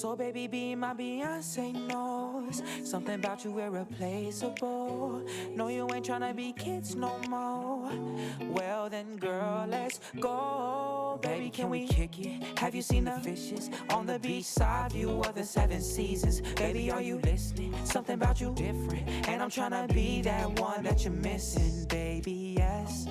So baby, be my Beyonce knows something about you irreplaceable. No, you ain't tryna be kids no more. Well then, girl, let's go. Baby, can we kick it? Have you seen the fishes on the beach side view of the seven seasons? Baby, are you listening? Something about you different, and I'm tryna be that one that you're missing, baby. Yes.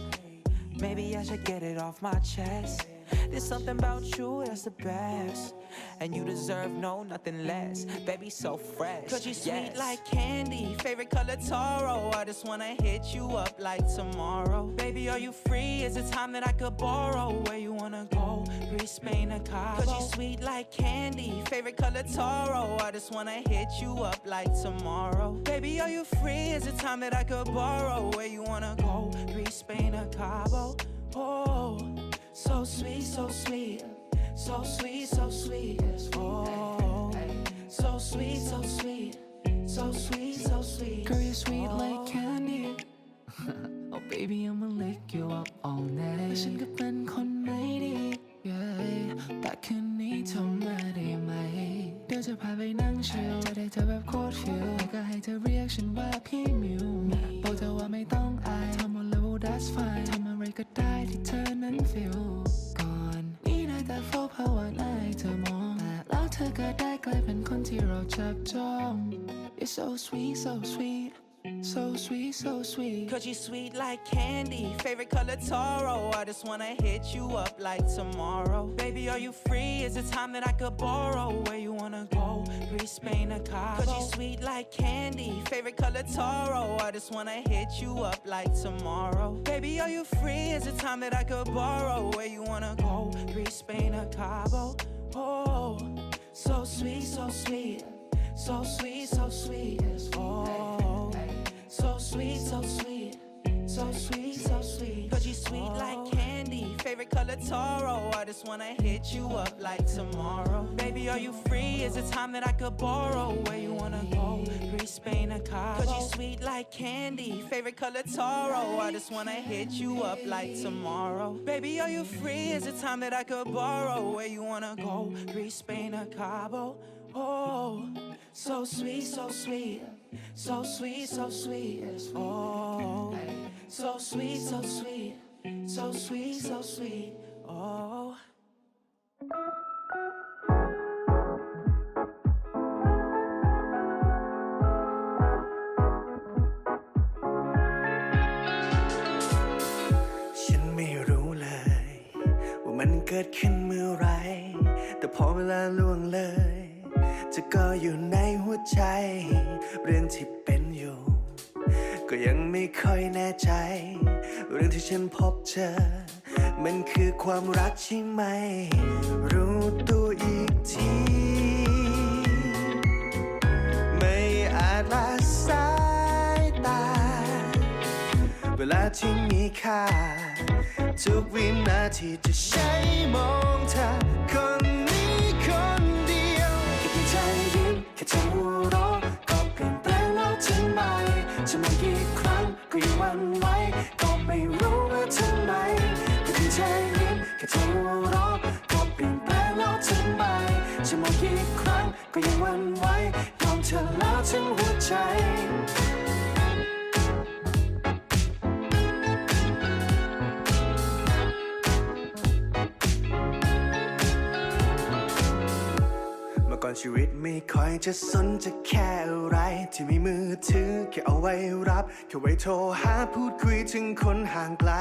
Maybe I should get it off my chest. There's something about you that's the best. And you deserve no nothing less. Baby, so fresh. Cause you sweet like candy. Favorite color Toro. I just wanna hit you up like tomorrow. Baby, are you free? Is it time that I could borrow? Where you wanna go? Greece, Spain, or Cabo? Cause you sweet like candy. Favorite color Toro. I just wanna hit you up like tomorrow. Baby, are you free? Is it time that I could borrow? Where you wanna go? Greece, Spain, or Cabo? Oh, so sweet, so sweet. So sweet, so sweet. Oh, so sweet, so sweet. So sweet, so sweet. Girl, you're sweet like candy. oh baby, I'ma lick you up all night และฉันก็เป็นคนไม่ดี yeah. แต่คืนนี้เธอมาได้ไหม เดี๋ยวจะพาไปนั่งชิลจะได้เธอแบบโคตรฟิลแล้วก็ให้เธอเรียกฉันว่า septum. You're so sweet, so sweet. So sweet, so sweet. Cause you sweet like candy. Favorite color Toro. I just wanna hit you up like tomorrow. Baby, are you free? Is it time that I could borrow? Where you wanna go? Greece, Spain, or Cabo? Cause you sweet like candy. Favorite color Toro. I just wanna hit you up like tomorrow. Baby, are you free? Is it time that I could borrow? Where you wanna go? Greece, Spain, or Cabo? Oh, so sweet, so sweet so sweet, so sweet. Oh, so sweet, so sweet. So sweet, so sweet. Cause you sweet like candy. Favorite color Toro. I just wanna hit you up like tomorrow. Baby, are you free? Is it time that I could borrow? Where you wanna go? Greece, Spain, or Cabo? Cause you sweet like candy. Favorite color Toro. I just wanna hit you up like tomorrow. Baby, are you free? Is it time that I could borrow? Where you wanna go? Greece, Spain, or Cabo? Oh, so sweet, so sweet. So sweet, so sweet. Oh, so sweet, so sweet. So sweet, so sweet. Oh. ฉันไม่รู้เลย ว่ามันเกิดขึ้นเมื่อไหรแต่พอเวลาล่วงเลย จะก็อยู่ในหัวใจ เรื่องที่เป็นอยู่ ก็ยังไม่ค่อยแน่ใจ เรื่องที่ฉันพบเจอ มันคือความรักใช่ไหม รู้ตัวอีกที ไม่อาจละสายตา เวลาที่มีค่า ทุกวินาทีจะใช้มองเธอ ยิ้มแค่เธอก็เปลี่ยนแปลงโลกทั้งใบจะมากี่ครั้งก็ยังหวันไหวก็ไม่รู้ว่าทำไมแค่ใจยิ้มแค่เธอหัวเรอก็เปลี่ยนแปลงโลกทั้งใบจะมากี่ครั้งก็ยังหวันไหวยอมเธอแล้วทั้งหัวใจ ชีวิตไม่ค่อยจะสนจะแค่อะไร ที่มีมือถือแค่เอาไว้รับ แค่ไว้โทรหาพูดคุยถึงคนห่างไกล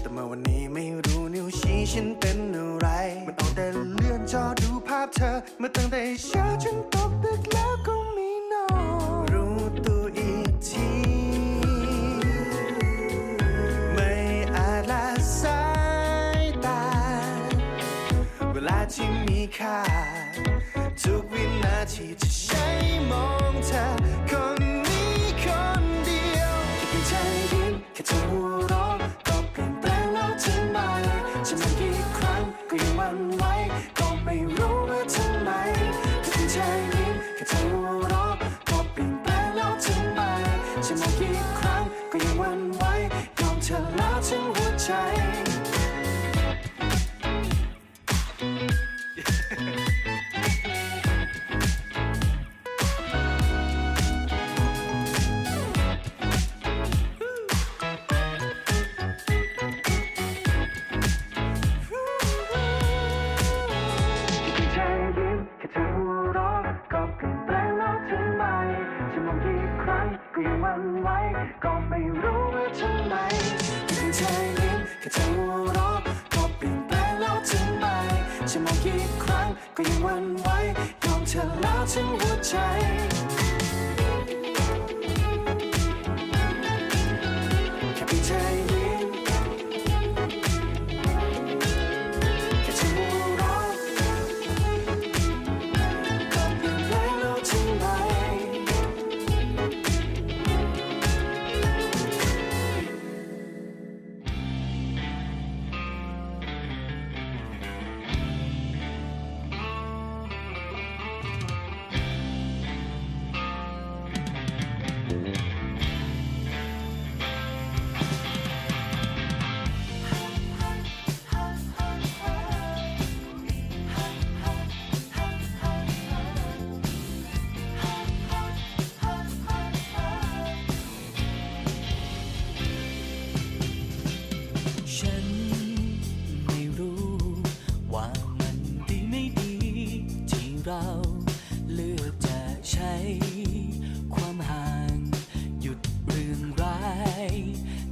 แต่เมื่อวันนี้ไม่รู้นิ้วชี้ฉันเป็นอะไร มันเอาแต่เลื่อนจอดูภาพเธอ เมื่อตั้งแต่เช้าจนตกดึก อีกครั้ง ก็ยังวันไหวยองเธอแล้วทั้งหัวใจ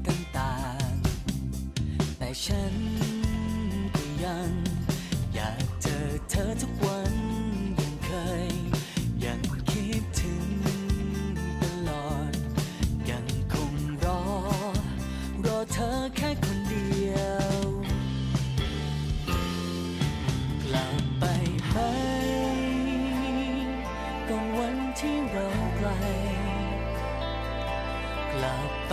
ต่างๆ แต่ฉันก็ยัง อยากเจอเธอทุกวันยังเคย ยังคิดถึงตลอด ยังคงรอ รอเธอแค่คนเดียว กลับไปให้กังวันที่เราไกล กลับไป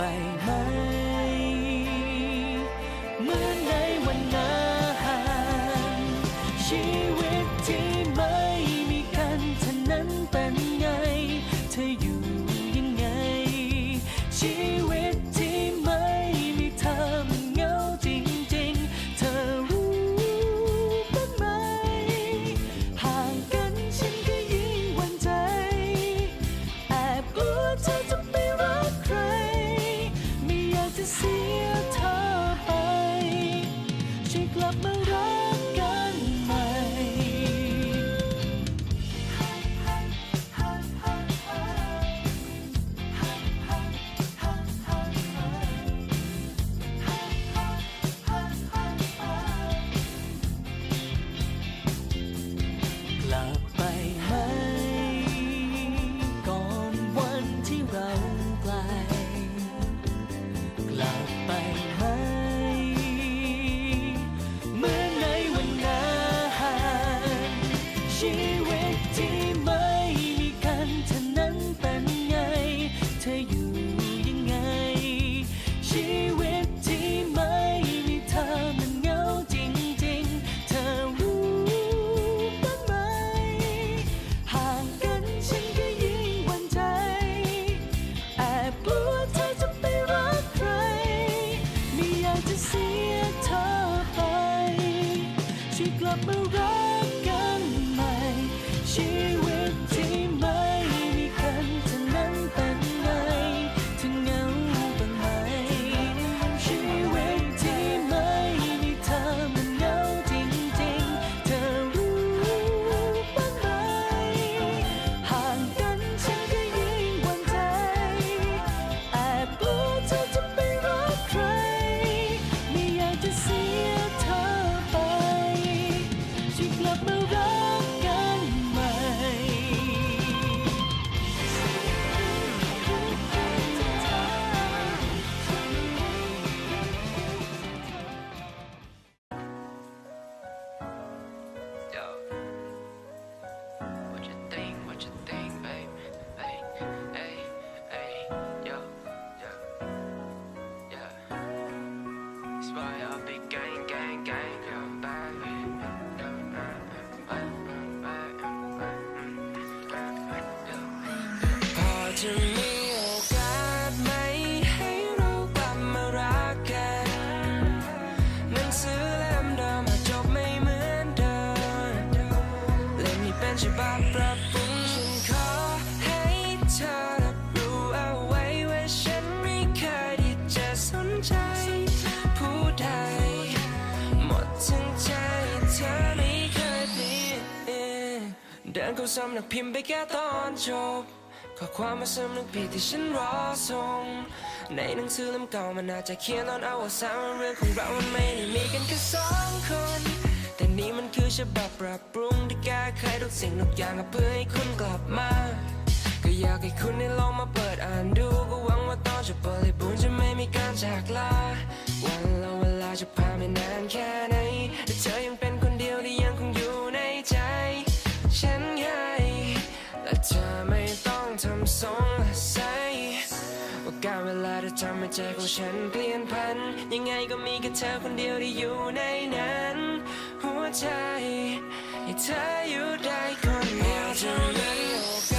จะมีโอกาสไหมให้เรากลับมารักกันนังสือเล่มดิมจบไม่เหมือนเดิมเล่ม่เป็นฉบัปรับปรุงฉันขอให้เธอรับรู้เอาไว้ว่าฉันไม่เคยที่จะสนใจผู้ใดหมดทั้งใจเธอไม่เคยเปลี่ยนเดินเข้าสำนักพิมพ์ไปแค่ตอนจบ ข้อความมาซ้ำนึกผิดที่ฉันรอส่งในหนังสือเล่มเก่ามันอาจจะเขียนตอนเอาวสานว่าเรื่องของเรามันไม่ได้มีกันแค่สองคน แต่นี่มันคือฉบับปรับปรุงที่แก้ไขทุกสิ่งทุกอย่างเพื่อให้คุณกลับมา ก็อยากให้คุณได้ลองมาเปิดอ่านดูก็หวังว่าตอนจะบริบูรณ์จะไม่มีการจากลาวันและเวลาจะผ่านไม่นานแค่ไหน สงสัยว่าการเวลาจะทำให้ใจของฉันเปลี่ยนพัน ยังไงก็มีแค่เธอคนเดียวที่อยู่ในนั้น หัวใจให้เธออยู่ได้คนเดียวเท่านั้น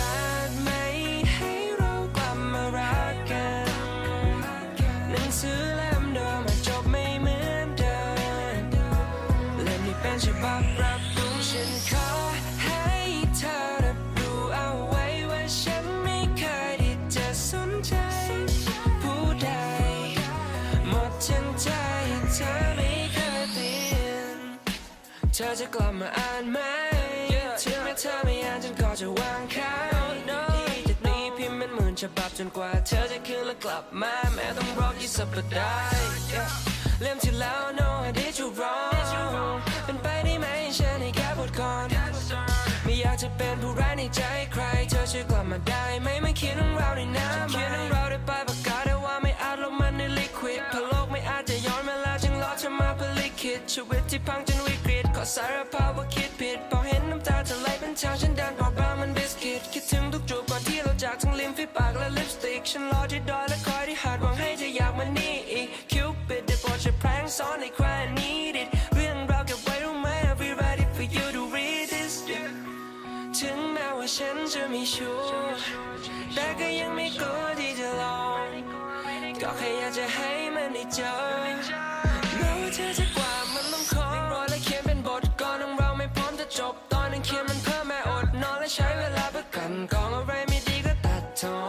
เธอจะกลับมาอ่านไหมถึงแม้เธอไม่อ่านฉันก็จะวางข้าวที่จะตีพิมพ์เป็นหมื่นฉบับจนกว่า เธอจะคืนและกลับมาแม้ต้องรอกี่สัปดาห์เล่มที่แล้ว no I did you wrong เป็นไปได้ไหมฉันให้แค่บทก่อนไม่อยากจะเป็นผู้ร้ายในใจใคร เธอช่วยกลับมาได้ไหมไม่เขียนเรื่องราวในน้ำเขียนเรื่องราวด้วยปลายปากกาแต่ว่าไม่อาจลงมันในลิควิดพะโลกไม่อาจจะย้อนเวลาจึงรอเธอมาเพื่อลิขิตชีวิตที่พังจนวิก สารภาพว่าคิดผิดพอเห็นน้ำตาจะไหลเป็นทางฉันดันออกบางมันบิสกิตคิดถึงทุกจูบก่อนที่เราจากทั้งลิ้มฝีปากและลิปสติกฉันรอที่ดอยและคอยที่หาดหวังให้เธออยากมานี่อีกคิวปิดได้โปรดช่วยแพร่งซ้อนในใคร need it เรื่องราวเก็บไว้รู้ไหม I'll be ready for you to read this ถึงแม้ว่าฉันจะไม่ชัวร์แต่ก็ยังไม่กลัวที่จะลองก็แค่อยากจะให้มันได้เจอ กองอะไรไม่ดีก็ตัดทอ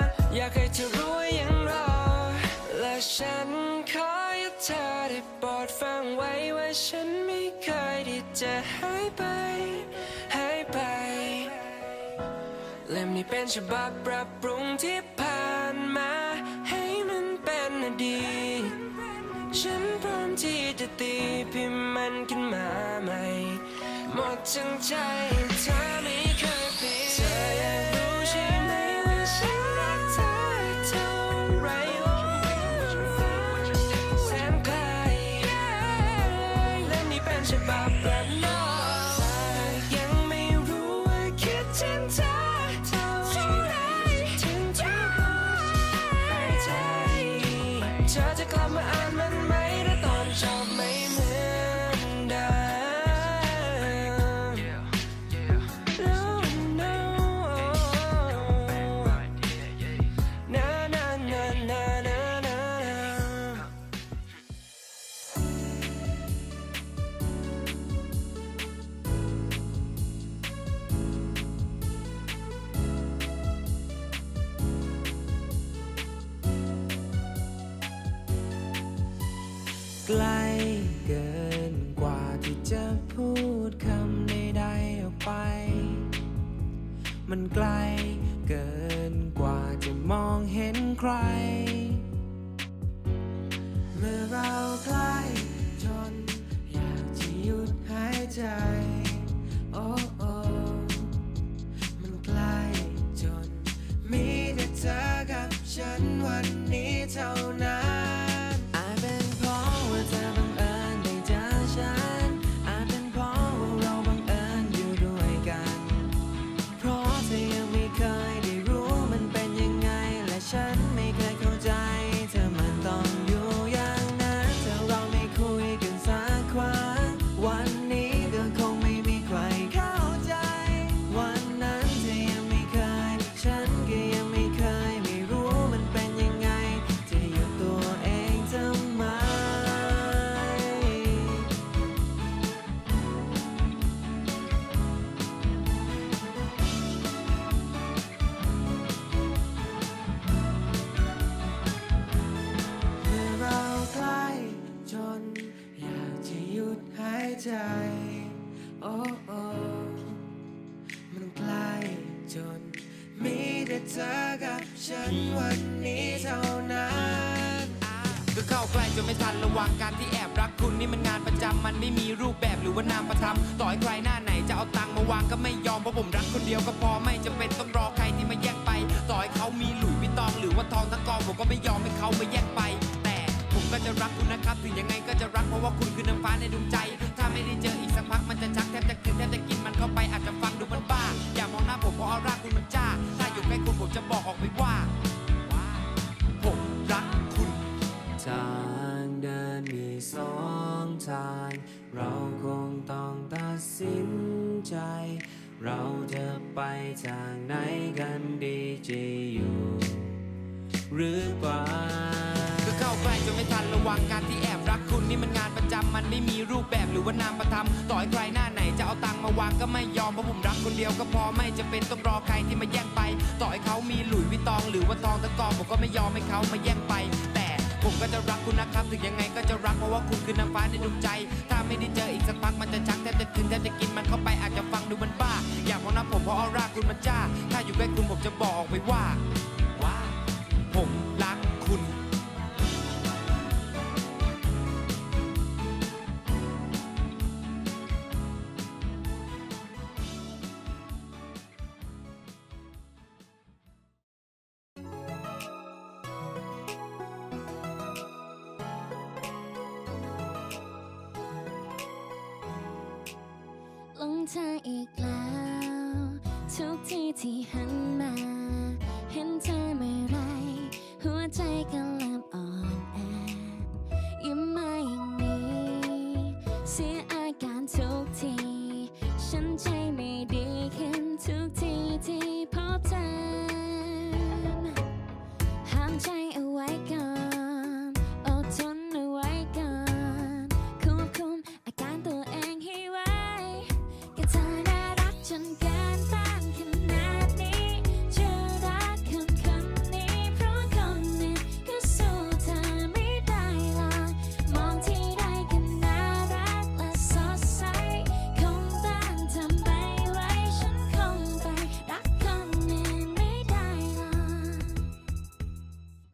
นอยากให้เธอรู้ว่ายังรอ และฉันขอให้เธอได้โปรดฟังไว้ว่าฉันไม่เคยที่จะหายไปหายไป เล่มนี้เป็นฉบับปรับปรุงที่ผ่านมา ให้มันเป็นอดีตฉันพร้อมที่จะตีพิมพ์มันขึ้นมาใหม่ หมดทั้งใจเธอไม่ เธอจะกลับมา มันไกล เกินกว่าจะมองเห็นใคร เมื่อเราใกล้จนอยากจะหยุดหายใจ โอ้โอ้มันใกล้จนมีแต่เธอกับฉันวันนี้เท่า นามประทำต่อให้ใครหน้าไหนจะเอาตังค์มาวางก็ไม่ยอมเพราะผมรักคนเดียวก็พอไม่จำเป็นต้องรอใครที่มาแย่งไป ต่อให้เขามีหลุยวิตตองหรือว่าทองทั้งกองผมก็ไม่ยอมให้เขามาแย่งไป แต่ผมก็จะรักคุณนะครับถึงยังไงก็จะรักเพราะว่าคุณคือน้ำฟ้าในดวงใจ ถ้าไม่ได้เจออีกสักพักมันจะชักแทบจะคืนแทบจะกินมันเข้าไปอาจจะฟังดูมันบ้า อย่ามองหน้าผมเพราะออร่าคุณมันจ้า ถ้าอยู่ใกล้คุณผมจะบอกออกไปว่าผมรักคุณ ทางเดินมีสองทาง เราคงต้องตัดสินใจ เราจะไปทางไหนกันดีจะอยู่ หรือเปล่าก็เข้าใกล้จนไม่ทันระวังการที่แอบรักคุณนี่มันงานประจำมันไม่มีรูปแบบหรือว่านามประทำต่อให้ใครหน้าไหนจะเอาตังมาวางก็ไม่ยอมเพราะผมรักคนเดียวก็พอไม่จะเป็นต้องรอใครที่มาแย่งไป ต่อให้เขามีหลุยวิตองหรือว่าทองตะกอผมก็ไม่ยอมให้เขามาแย่งไปแต่ ผมก็จะรักคุณนะครับถึงยังไงก็จะรักเพราะว่าคุณคือนางฟ้าในดวงใจ ถ้าไม่ได้เจออีกสักพักมันจะชักแทบจะคืนแทบจะกินมันเข้าไปอาจจะฟังดูมันบ้า อยากมองหน้าผมเพราะออร่าคุณมันจ้า ถ้าอยู่ใกล้คุณผมจะบอกไปว่าว่าผมรัก ลงทางอีกแล้ว ทุกที่ที่หันมา เห็นเธอเมื่อไร หัวใจกำลัง